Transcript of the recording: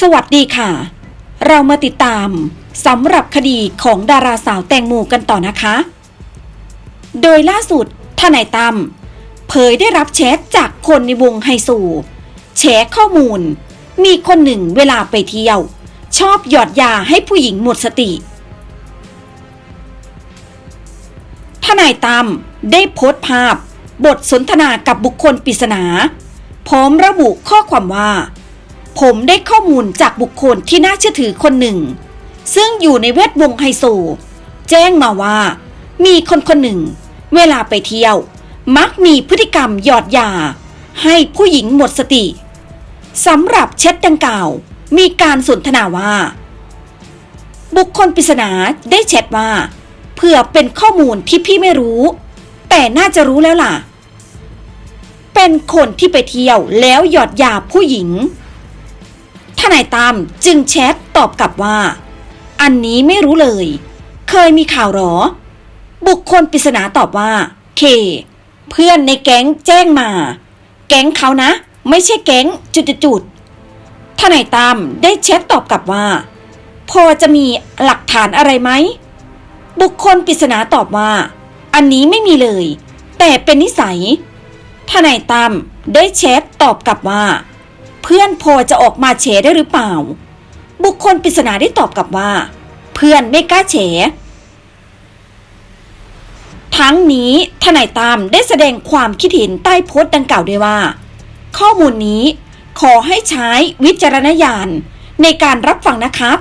สวัสดีค่ะ เรามาติดตามสำหรับคดีของดาราสาวแตงโมกันต่อนะคะ โดยล่าสุดทนายตั้มเผยได้รับแชทจากคนในวงไฮโซแฉข้อมูล มีคนหนึ่งเวลาไปเที่ยว ชอบหยอดยาให้ผู้หญิงหมดสติทนายตั้มได้โพสต์ภาพ บทสนทนากับบุคคลปริศนา พร้อมระบุข้อความว่า ผมได้ข้อมูลจากบุคคลที่น่าเชื่อถือคนหนึ่ง ซึ่งอยู่ในแวดวงไฮโซ แจ้งมาว่า มีคนคนหนึ่ง เวลาไปเที่ยว มักมีพฤติกรรมหยอดยา ให้ผู้หญิงหมดสติสำหรับแชทดังกล่าว มีการสนทนาว่า บุคคลปริศนาได้แชทว่าเพื่อเป็นข้อมูลที่พี่ไม่รู้ แต่น่าจะรู้แล้วล่ะ เป็นคนที่ไปเที่ยวแล้วหยอดยาผู้หญิง ทนายตามจึงแชทตอบกลับว่า อันนี้ไม่รู้เลย เคยมีข่าวหรอ บุคคลปริศนาตอบว่า เค เพื่อนในแก๊งแจ้งมา แก๊งเขานะ ไม่ใช่แก๊งจุดๆๆทนายตามได้แชทตอบกลับว่า พอจะมีหลักฐานอะไรไหม บุคคลปริศนาตอบว่า อันนี้ไม่มีเลย แต่เป็นนิสัยทนายตั้มได้แชทตอบกลับว่า เพื่อนพอจะออกมาแฉได้หรือเปล่า บุคคลปริศนาได้ตอบกลับว่า เพื่อนไม่กล้าแฉทั้งนี้ทนายตามได้แสดงความคิดเห็นใต้โพสต์ดังกล่าวด้วยว่า ข้อมูลนี้ขอให้ใช้วิจารณญาณในการรับฟังนะครับ